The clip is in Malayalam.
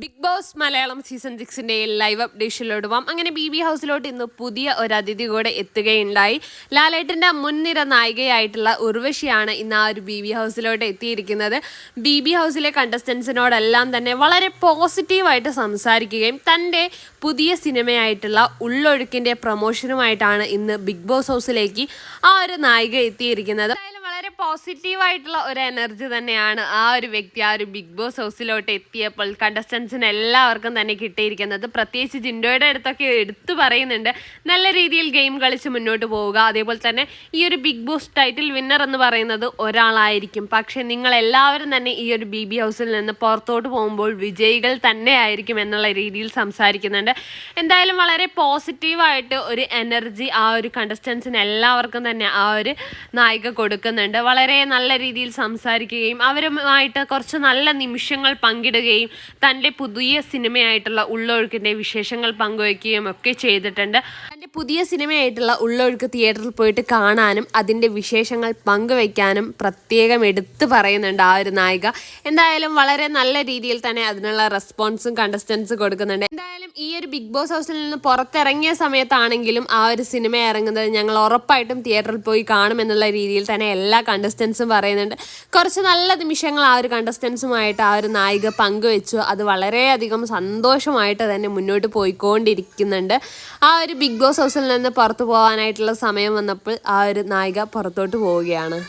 ബിഗ് ബോസ് മലയാളം സീസൺ സിക്സിന്റെ ലൈവ് അപ്ഡേഷനിലോട്ട് പോവാം. അങ്ങനെ ബി ബി ഹൗസിലോട്ട് ഇന്ന് പുതിയ ഒരു അതിഥി കൂടെ എത്തുകയുണ്ടായി. ലാലേട്ടന്റെ മുൻനിര നായികയായിട്ടുള്ള ഉർവശിയാണ് ഇന്ന് ആ ഒരു ബി ബി ഹൗസിലോട്ട് എത്തിയിരിക്കുന്നത്. ബി ബി ഹൗസിലെ കണ്ടസ്റ്റൻസിനോടെല്ലാം തന്നെ വളരെ പോസിറ്റീവായിട്ട് സംസാരിക്കുകയും തന്റെ പുതിയ സിനിമയായിട്ടുള്ള ഉള്ളൊഴുക്കിന്റെ പ്രൊമോഷനുമായിട്ടാണ് ഇന്ന് ബിഗ് ബോസ് ഹൗസിലേക്ക് ആ ഒരു നായിക എത്തിയിരിക്കുന്നത്. എന്തായാലും വളരെ പോസിറ്റീവ് ആയിട്ടുള്ള ഒരു എനർജി തന്നെയാണ് ആ ഒരു വ്യക്തി ആ ഒരു ബിഗ് ബോസ് ഹൗസിലോട്ട് എത്തിയപ്പോൾ കണ്ടസ്റ്റൻസിന് എല്ലാവർക്കും തന്നെ കിട്ടിയിരിക്കുന്നത്. പ്രത്യേകിച്ച് ജിൻഡോയുടെ അടുത്തൊക്കെ എടുത്തു പറയുന്നുണ്ട് നല്ല രീതിയിൽ ഗെയിം കളിച്ച് മുന്നോട്ട് പോവുക. അതേപോലെ തന്നെ ഈ ഒരു ബിഗ് ബോസ് ടൈറ്റിൽ വിന്നർ എന്ന് പറയുന്നത് ഒരാളായിരിക്കും. പക്ഷേ നിങ്ങൾ എല്ലാവരും തന്നെ ഈ ഒരു ബി ബി ഹൗസിൽ നിന്ന് പുറത്തോട്ട് പോകുമ്പോൾ വിജയികൾ തന്നെ ആയിരിക്കും എന്നുള്ള രീതിയിൽ സംസാരിക്കുന്നുണ്ട്. എന്തായാലും വളരെ പോസിറ്റീവായിട്ട് ഒരു എനർജി ആ ഒരു കണ്ടസ്റ്റൻസിന് എല്ലാവർക്കും തന്നെ ആ ഒരു നായിക കൊടുക്കുന്നുണ്ട്. വളരെ നല്ല രീതിയിൽ സംസാരിക്കുകയും അവരുമായിട്ട് കുറച്ച് നല്ല നിമിഷങ്ങൾ പങ്കിടുകയും തന്റെ പുതിയ സിനിമയായിട്ടുള്ള ഉള്ളൊഴുക്കിന്റെ വിശേഷങ്ങൾ പങ്കുവയ്ക്കുകയും ഒക്കെ ചെയ്തിട്ടുണ്ട്. തന്റെ പുതിയ സിനിമയായിട്ടുള്ള ഉള്ളൊഴുക്ക് തിയേറ്ററിൽ പോയിട്ട് കാണാനും അതിന്റെ വിശേഷങ്ങൾ പങ്കുവയ്ക്കാനും പ്രത്യേകം എടുത്തു പറയുന്നുണ്ട് ആ ഒരു നായിക. എന്തായാലും വളരെ നല്ല രീതിയിൽ തന്നെ അതിനുള്ള റെസ്പോൺസും കണ്ടസ്റ്റൻസും കൊടുക്കുന്നുണ്ട്. എന്തായാലും ഈ ഒരു ബിഗ് ബോസ് ഹൗസിൽ നിന്ന് പുറത്തിറങ്ങിയ സമയത്താണെങ്കിലും ആ ഒരു സിനിമ ഇറങ്ങുന്നത് ഞങ്ങൾ ഉറപ്പായിട്ടും തിയേറ്ററിൽ പോയി കാണും എന്നുള്ള രീതിയിൽ തന്നെ എല്ലാ കണ്ടസ്റ്റൻസും പറയുന്നുണ്ട്. കുറച്ച് നല്ല നിമിഷങ്ങൾ ആ ഒരു കണ്ടസ്റ്റൻസുമായിട്ട് ആ ഒരു നായിക പങ്കുവെച്ചു. അത് വളരെയധികം സന്തോഷമായിട്ട് തന്നെ മുന്നോട്ട് പോയിക്കൊണ്ടിരിക്കുന്നുണ്ട്. ആ ഒരു ബിഗ് ബോസ് ഹൗസിൽ നിന്ന് പുറത്തു പോകാനായിട്ടുള്ള സമയം വന്നപ്പോൾ ആ ഒരു നായിക പുറത്തോട്ട് പോവുകയാണ്.